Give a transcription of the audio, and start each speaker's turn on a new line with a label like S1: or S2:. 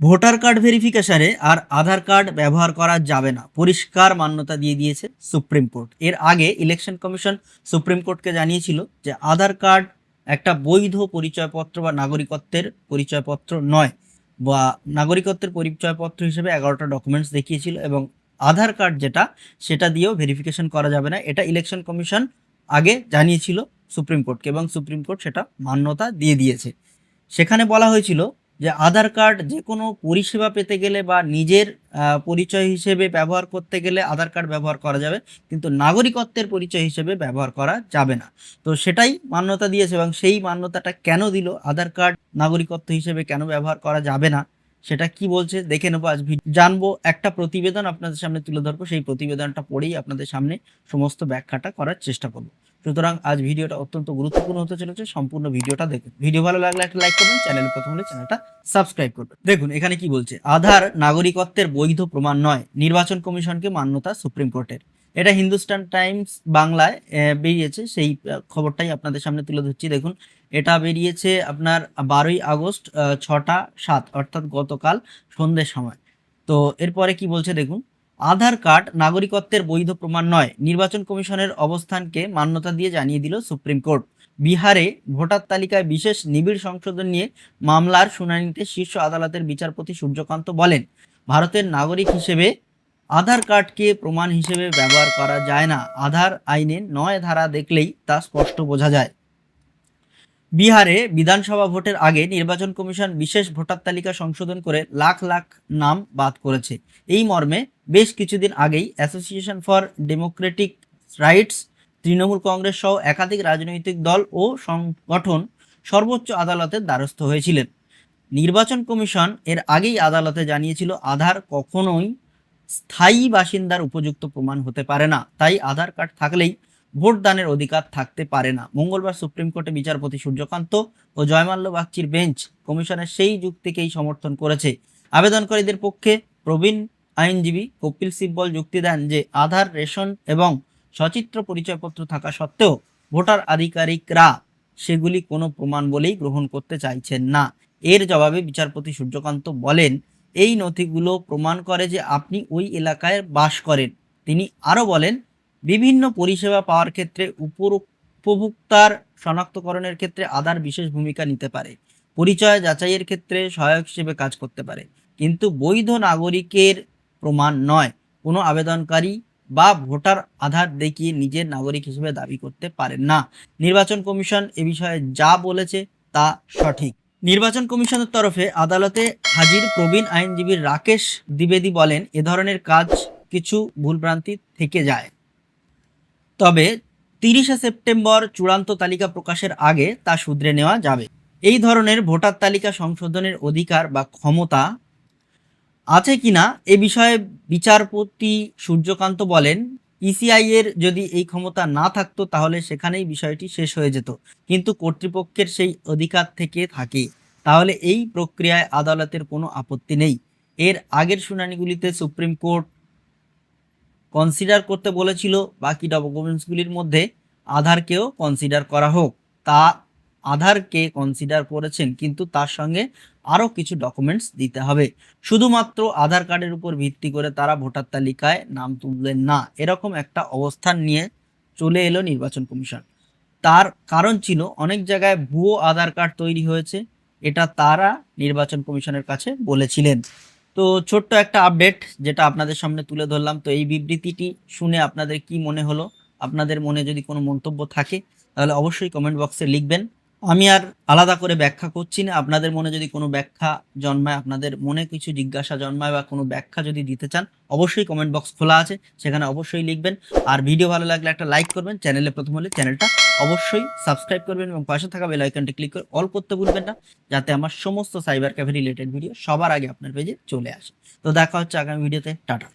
S1: Voter card ভেরিফিকেশনে আর Aadhaar card ব্যবহার করা যাবে না। পরিষ্কার মান্যতা দিয়ে দিয়েছে সুপ্রিম কোর্ট। এর আগে ইলেকশন কমিশন সুপ্রিম কোর্টকে জানিয়েছিল যে আধার কার্ড একটা বৈধ পরিচয়পত্র বা নাগরিকত্বের পরিচয়পত্র নয় বা নাগরিকত্বের পরিচয়পত্র হিসেবে এগারোটা ডকুমেন্টস দেখিয়েছিল এবং আধার কার্ড যেটা, সেটা দিয়েও ভেরিফিকেশন করা যাবে না। এটা ইলেকশন কমিশন আগে জানিয়েছিল সুপ্রিম কোর্টকে এবং সুপ্রিম কোর্ট সেটা মান্যতা দিয়ে দিয়েছে। সেখানে বলা হয়েছিল যে আধার কার্ড যে কোনো পরিষেবা পেতে গেলে বা নিজের পরিচয় হিসেবে ব্যবহার করতে গেলে আধার কার্ড ব্যবহার করা যাবে, কিন্তু নাগরিকত্বের পরিচয় হিসেবে ব্যবহার করা যাবে না। তো সেটাই মান্যতা দিয়েছে এবং সেই মান্যতাটা কেন দিল? আধার কার্ড নাগরিকত্ব হিসেবে কেন ব্যবহার করা যাবে না? সেটা কি বলছে? দেখে নেব আজ জানব, একটা প্রতিবেদন আপনাদের সামনে তুলে ধরবো, সেই প্রতিবেদনটা পড়েই আপনাদের সামনে সমস্ত ব্যাখ্যাটা করার চেষ্টা করব। সুতরাং আজ ভিডিওটা অত্যন্ত গুরুত্বপূর্ণ হতে চলেছে। সম্পূর্ণ ভিডিওটা দেখুন। ভিডিও ভালো লাগলে একটা লাইক করবেন চ্যানেলে প্রথম হলে চ্যানেলটা সাবস্ক্রাইব করবেন। দেখুন, এখানে কি বলছে? আধার নাগরিকত্বের বৈধ প্রমাণ নয়, নির্বাচন কমিশনকে মান্যতা সুপ্রিম কোর্টের। এটা হিন্দুস্তান টাইমস বাংলায় বেরিয়েছে। সেই খবরটাই আপনাদের সামনে তুলে ধরছি। দেখুন, এটা বেরিয়েছে আপনার বারোই আগস্ট ছটা সাত, অর্থাৎ গতকাল সন্ধ্যের সময়। তো এরপরে কি বলছে? দেখুন আধার কার্ড নাগরিকত্বের বৈধ প্রমাণ নয়। নির্বাচন কমিশনের অবস্থানকে মান্যতা দিয়ে জানিয়ে দিল সুপ্রিম কোর্ট। বিহারে ভোটার তালিকায় বিশেষ নিবিড় সংশোধন নিয়ে মামলার শুনানিতে শীর্ষ আদালতের বিচারপতি সূর্যকান্ত বলেন, ভারতের নাগরিক হিসেবে আধার কার্ডকে প্রমাণ হিসেবে ব্যবহার করা যায় না। আধার আইনে নয় ধারা দেখলেই তা স্পষ্ট বোঝা যায়। বিহারে বিধানসভা ভোটের আগে নির্বাচন কমিশন বিশেষ ভোটার তালিকা সংশোধন করে লাখ লাখ নাম বাদ করেছে। এই মর্মে বেশ কিছুদিন আগেই association for democratic rights Trinamool Congress সহ একাধিক রাজনৈতিক দল ও সংগঠন সর্বোচ্চ আদালতের দ্বারস্থ হয়েছিলেন। নির্বাচন কমিশন এর আগেই আদালতে জানিয়েছিল, আধার কখনোই স্থায়ী বাসিন্দার উপযুক্ত প্রমাণ হতে পারে না। তাই আধার কার্ড থাকলেই ভোটদানের অধিকার থাকতে পারে না। মঙ্গলবার সুপ্রিম কোর্টে বিচারপতি সূর্যকান্ত ও জয়মাল্য বাগচির বেঞ্চ কমিশনের সেই যুক্তিকেই সমর্থন করেছে। আবেদনকারীদের পক্ষে প্রবীণ আইনজীবী কপিল সিব্বল যুক্তি দেন যে, আধার, রেশন এবং সচিত্র পরিচয়পত্র থাকা সত্ত্বেও ভোটার আধিকারিকরা সেগুলি কোনো প্রমাণ বলেই গ্রহণ করতে চাইছেন না। এর জবাবে বিচারপতি সূর্যকান্ত বলেন, এই নথিগুলো প্রমাণ করে যে আপনি ওই এলাকায় বাস করেন। তিনি আরও বলেন বিভিন্ন পরিষেবা পাওয়ার ক্ষেত্রে উপভোক্তার শনাক্তকরণের ক্ষেত্রে আধার বিশেষ ভূমিকা নিতে পারে। পরিচয় যাচাইয়ের ক্ষেত্রে সহায়ক হিসেবে কাজ করতে পারে। কিন্তু বৈধ নাগরিকের প্রমাণ নয়। কোনো আবেদনকারী বা ভোটার আধার দেখিয়ে নিজের নাগরিক হিসেবে দাবি করতে পারেন না। নির্বাচন কমিশন এ বিষয়ে যা বলেছে তা সঠিক। নির্বাচন কমিশনের তরফে আদালতে হাজির প্রবীণ আইনজীবী রাকেশ দ্বিবেদী বলেন, এ ধরনের কাজ কিছু ভুলভ্রান্তি থেকে যায়। তবে তিরিশে সেপ্টেম্বর চূড়ান্ত তালিকা প্রকাশের আগে তা শুধরে নেওয়া যাবে। এই ধরনের ভোটার তালিকা সংশোধনের অধিকার বা ক্ষমতা আছে কি না এ বিষয়ে বিচারপতি সূর্যকান্ত বলেন, ইসিআই এর যদি এই ক্ষমতা না থাকতো তাহলে সেখানেই বিষয়টি শেষ হয়ে যেত। কিন্তু কর্তৃপক্ষের সেই অধিকার থেকে থাকে। তাহলে এই প্রক্রিয়ায় আদালতের কোনো আপত্তি নেই। এর আগের শুনানিগুলিতে সুপ্রিম কোর্ট কনসিডার করতে বলেছিল বাকি ডকুমেন্টসগুলির মধ্যে আধারকেও কনসিডার করা হোক। তা আধারকে কনসিডার করেছেন কিন্তু তার সঙ্গে আরও কিছু ডকুমেন্টস দিতে হবে। শুধুমাত্র আধার কার্ডের উপর ভিত্তি করে তারা ভোটার তালিকায় নাম তুললেন না। এরকম একটা অবস্থান নিয়ে চলে এলো নির্বাচন কমিশন। তার কারণ ছিল অনেক জায়গায় ভুয়ো আধার কার্ড তৈরি হয়েছে। এটা তারা নির্বাচন কমিশনের কাছে বলেছিলেন। তো ছোট্ট একটা আপডেট যেটা আপনাদের সামনে তুলে ধরলাম। তো এই বিবৃতিটি শুনে আপনাদের কি মনে হলো? আপনাদের মনে যদি কোনো মন্তব্য থাকে, তাহলে অবশ্যই কমেন্ট বক্সে লিখবেন। আমি আর আলাদা করে ব্যাখ্যা করছি না। আপনাদের মনে যদি কোনো ব্যাখ্যা জন্মায়, আপনাদের মনে কিছু জিজ্ঞাসা জন্মায় বা কোনো ব্যাখ্যা যদি দিতে চান, অবশ্যই কমেন্ট বক্স খোলা আছে, সেখানে অবশ্যই লিখবেন। আর ভিডিও ভালো লাগলে একটা লাইক করবেন। চ্যানেলে প্রথম হলে চ্যানেলটা অবশ্যই সাবস্ক্রাইব করবেন এবং পাশে থাকা বেল ক্লিক করে অল করতে ভুলবেন না, যাতে আমার সমস্ত সাইবার ক্যাফে রিলেটেড ভিডিও সবার আগে আপনার পেজে চলে আসে। তো দেখা হচ্ছে আগামী ভিডিওতে টাটা।